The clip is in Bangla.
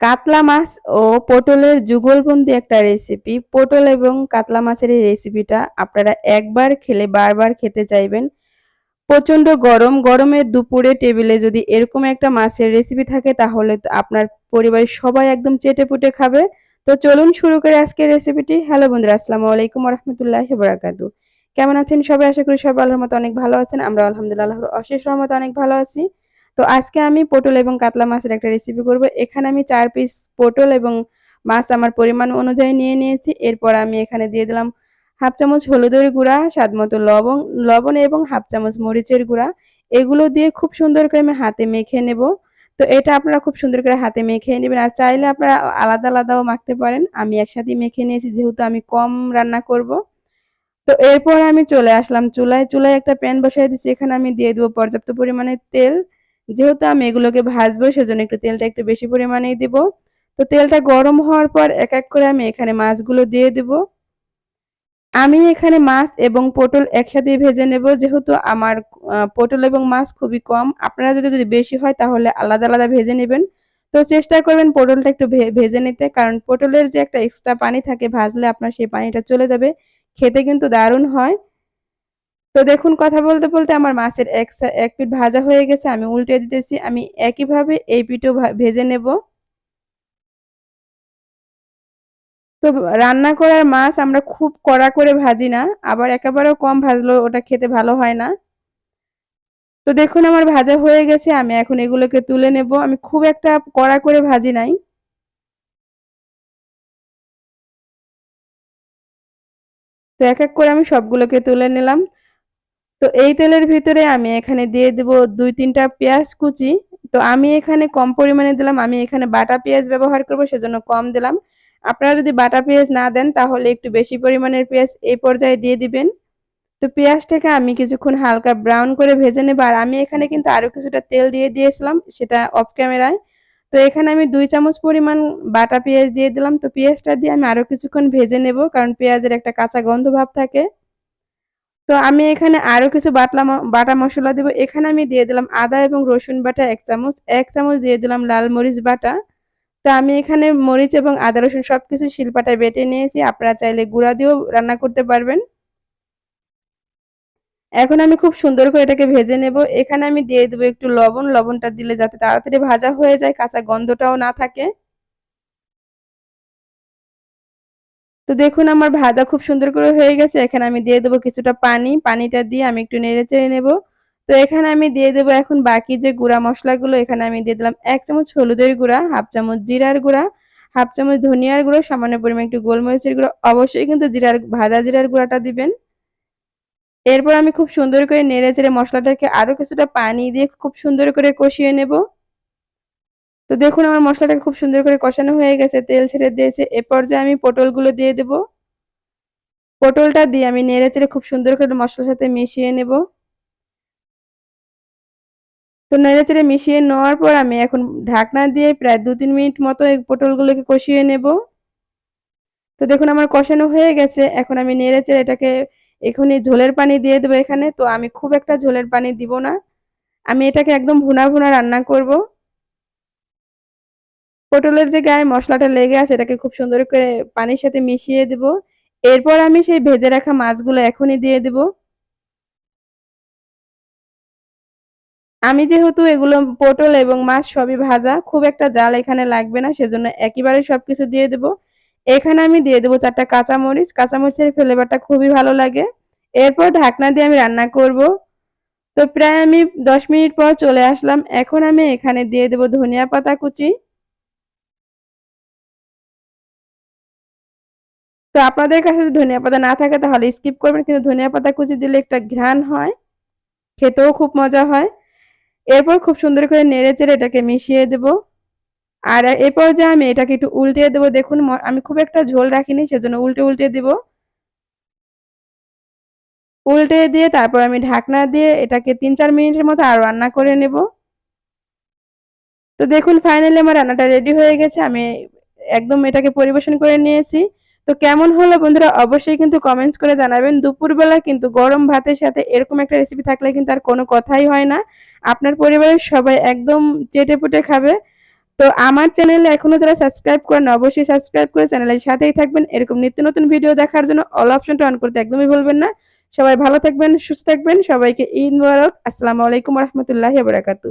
কাতলা মাছ ও পটলের যুগলবন্দি একটা রেসিপি পটল এবং কাতলা মাছের এই রেসিপিটা আপনারা একবার খেলে বারবার খেতে চাইবেন। প্রচণ্ড গরম। গরমের দুপুরে টেবিলে যদি এরকম একটা মাছের রেসিপি থাকে, তাহলে আপনার পরিবারের সবাই একদম চেটে পুটে খাবে। তো চলুন শুরু করে আজকের রেসিপিটি হ্যালো বন্ধুরা, আসসালামু আলাইকুম রহমতুল্লাহ বারাকাতু কেমন আছেন সবাই? আশা করি সবাই আল্লাহর মতো অনেক ভালো আছেন। আমরা আলহামদুলিল্লাহ অশেষ রহমত অনেক ভালো আছি। তো আজকে আমি পটল এবং কাতলা মাছের একটা রেসিপি করব। এখানে আমি চার পিস পটল এবং মাছ আমার পরিমাণ অনুযায়ী নিয়ে নিয়েছি। এরপর আমি এখানে দিয়ে দিলাম হাফ চামচ হলুদের গুঁড়া, স্বাদ মতো লবণ লবণ এবং হাফ চামচ মরিচের গুঁড়া। এগুলো দিয়ে খুব সুন্দর করে আমি হাতে মেখে নেব। তো এটা আপনারা খুব সুন্দর করে হাতে মেখে নেবেন। আর চাইলে আপনারা আলাদা আলাদাও মাখতে পারেন। আমি একসাথে মেখে নিয়েছি, যেহেতু আমি কম রান্না করব। তো এরপর আমি চলে আসলাম চুলায়। চুলায় একটা প্যান বসাই দিচ্ছি এখানে আমি দিয়ে দেবো পর্যাপ্ত পরিমাণে তেল। যেহেতু আমি এগুলোকে ভাজবো, সেজন্য একটু তেলটা একটু বেশি পরিমাণেই দিব। তো তেলটা গরম হওয়ার পর এক এক করে আমি এখানে মাছগুলো দিয়ে দেব। আমি এখানে মাছ এবং পটল একসাথে ভেজে নেব, যেহেতু আমার পটল এবং মাছ খুবই কম। আপনারা যদি যদি বেশি হয়, তাহলে আলাদা আলাদা ভেজে নেবেন। তো চেষ্টা করবেন পটলটা একটু ভেজে নিতে, কারণ পটলের যে একটা এক্সট্রা পানি থাকে, ভাজলে আপনার সেই পানিটা চলে যাবে। খেতে কিন্তু দারুণ হয়। তো দেখুন, কথা বলতে বলতে আমার মাছের এক এক পিঠ ভাজা হয়ে গেছে, আমি উল্টে দিতেছি, আমি একইভাবে এই পিঠও ভেজে নেব। তো রান্না করার মাছ আমরা খুব কড়া করে ভাজি না, আবার একেবারেও কম ভাজলেও ওটা খেতে ভালো হয় না। তো দেখুন, আমার ভাজা হয়ে গেছে, আমি এখন এগুলোকে তুলে নেব, আমি খুব একটা কড়া করে ভাজি নাই। তো এক এক করে আমি সবগুলোকে তুলে নিলাম। তো এই তেলের ভিতরে আমি এখানে দিয়ে দেব দুই তিনটা পেঁয়াজ কুচি। তো আমি এখানে কম পরিমাণে দিলাম, আমি এখানে বাটা পেঁয়াজ ব্যবহার করব, সেজন্য কম দিলাম। আপনারা যদি বাটা পেঁয়াজ না দেন, তাহলে একটু বেশি পরিমাণের পেঁয়াজ এই পর্যায়ে দিয়ে দিবেন। তো পেঁয়াজটাকে আমি কিছুক্ষণ হালকা ব্রাউন করে ভেজে নেব, আর আমি এখানে কিন্তু আরও কিছুটা তেল দিয়ে দিয়েছিলাম, সেটা অফ ক্যামেরায়। তো এখানে আমি দুই চামচ পরিমাণ বাটা পেঁয়াজ দিয়ে দিলাম। তো পেঁয়াজটা দিয়ে আমি আরও কিছুক্ষণ ভেজে নেব, কারণ পেঁয়াজের একটা কাঁচা গন্ধ ভাব থাকে। তো আমি এখানে আরও কিছু বাটলা বাটা মশলা দেবো। এখানে আমি দিয়ে দিলাম আদা এবং রসুন বাটা এক চামচ এক চামচ দিয়ে দিলাম লাল মরিচ বাটা। তো আমি এখানে মরিচ এবং আদা, রসুন সবকিছু শিলপাটায় বেটে নিয়েছি। আপনারা চাইলে গুঁড়া দিয়েও রান্না করতে পারবেন। এখন আমি খুব সুন্দর করে এটাকে ভেজে নেব। এখানে আমি দিয়ে দেবো একটু লবণ। লবণটা দিলে যাতে তাড়াতাড়ি ভাজা হয়ে যায়, কাঁচা গন্ধটাও না থাকে। তো দেখুন আমার ভাজা খুব সুন্দর করে হয়ে গেছে। এখানে আমি দিয়ে দেবো কিছুটা পানি। পানিটা দিয়ে আমি একটু নেড়ে চেড়ে নেব। তো এখানে আমি দিয়ে দেবো এখন বাকি যে গুঁড়া মশলাগুলো, এখানে আমি দিয়ে দিলাম এক চামচ হলুদের গুঁড়া, হাফ চামচ জিরার গুঁড়া, হাফ চামচ ধনিয়ার গুঁড়ো, সামান্য পরিমাণ একটু গোলমরিচের গুঁড়ো। অবশ্যই কিন্তু জিরার, ভাজা জিরার গুঁড়াটা দিবেন। এরপর আমি খুব সুন্দর করে নেড়ে চেড়ে মশলাটাকে আরও কিছুটা পানি দিয়ে খুব সুন্দর করে কষিয়ে নেব। তো দেখুন আমার মশলাটাকে খুব সুন্দর করে কষানো হয়ে গেছে, তেল ছেড়ে দিয়েছে। এ পর্যায়ে আমি পটলগুলো দিয়ে দেব। পটলটা দিয়ে আমি নেড়ে চেড়ে খুব সুন্দর করে মশলার সাথে মিশিয়ে নেব। তো নেড়ে চেড়ে মিশিয়ে নেওয়ার পর আমি এখন ঢাকনা দিয়ে প্রায় দু তিন মিনিট মতো এই পটলগুলোকে কষিয়ে নেব। তো দেখুন আমার কষানো হয়ে গেছে। এখন আমি নেড়ে চেড়ে এটাকে এখনই ঝোলের পানি দিয়ে দেবো এখানে। তো আমি খুব একটা ঝোলের পানি দিব না। আমি এটাকে একদম ভুনা ভুনা রান্না করব। পটলের যে গায়ে মশলাটা লেগে আছে, এটাকে খুব সুন্দর করে পানির সাথে মিশিয়ে দেব। এরপর আমি সেই ভেজে রাখা মাছগুলো এখনই দিয়ে দেব। আমি যেহেতু এগুলো পটল এবং মাছ সবই ভাজা, খুব একটা জাল এখানে লাগবে না, সেজন্য একেবারে সবকিছু দিয়ে দেব। এখানে আমি দিয়ে দেবো চারটা কাঁচামরিচ। কাঁচামরিচের ফ্লেভারটা খুবই ভালো লাগে। এরপর ঢাকনা দিয়ে আমি রান্না করব। তো প্রায় আমি দশ মিনিট পর চলে আসলাম। এখন আমি এখানে দিয়ে দেবো ধনিয়া পাতা কুচি। তো আপনাদের কাছে যদি ধনিয়া পাতা না থাকে তাহলে স্কিপ করবেন, কিন্তু ধনিয়া পাতা কুচি দিলে একটা ঘ্রাণ হয়, খেতেও খুব মজা হয়। এরপর খুব সুন্দর করে নেড়ে চেড়ে এটাকে মিশিয়ে দেব। আর এরপর যে আমি এটাকে একটু উল্টে দেবো, দেখুন আমি খুব একটা ঝোল রাখিনি, সেজন্য উল্টে উল্টে দিব। উল্টে দিয়ে তারপর আমি ঢাকনা দিয়ে এটাকে তিন চার মিনিটের মতো আর রান্না করে নেব। তো দেখুন ফাইনালি আমার রান্নাটা রেডি হয়ে গেছে। আমি একদম এটাকে পরিবেশন করে নিয়েছি। তো কেমন হলো বন্ধুরা? অবশ্যই কিন্তু কমেন্টস করে জানাবেন। দুপুরবেলা কিন্তু গরম ভাতের সাথে এরকম একটা রেসিপি থাকলে কিন্তু আর কোনো কথাই হয় না। আপনার পরিবারের সবাই একদম চেটে পুটে খাবে। তো আমার চ্যানেলে এখনও যারা সাবস্ক্রাইব করেন, অবশ্যই সাবস্ক্রাইব করে চ্যানেলের সাথেই থাকবেন। এরকম নিত্য নতুন ভিডিও দেখার জন্য অল অপশনটা অন করতে একদমই ভুলবেন না। সবাই ভালো থাকবেন, সুস্থ থাকবেন। সবাইকে ঈদ আসসালামু আলাইকুম রহমতুল্লাহি বারাকাতু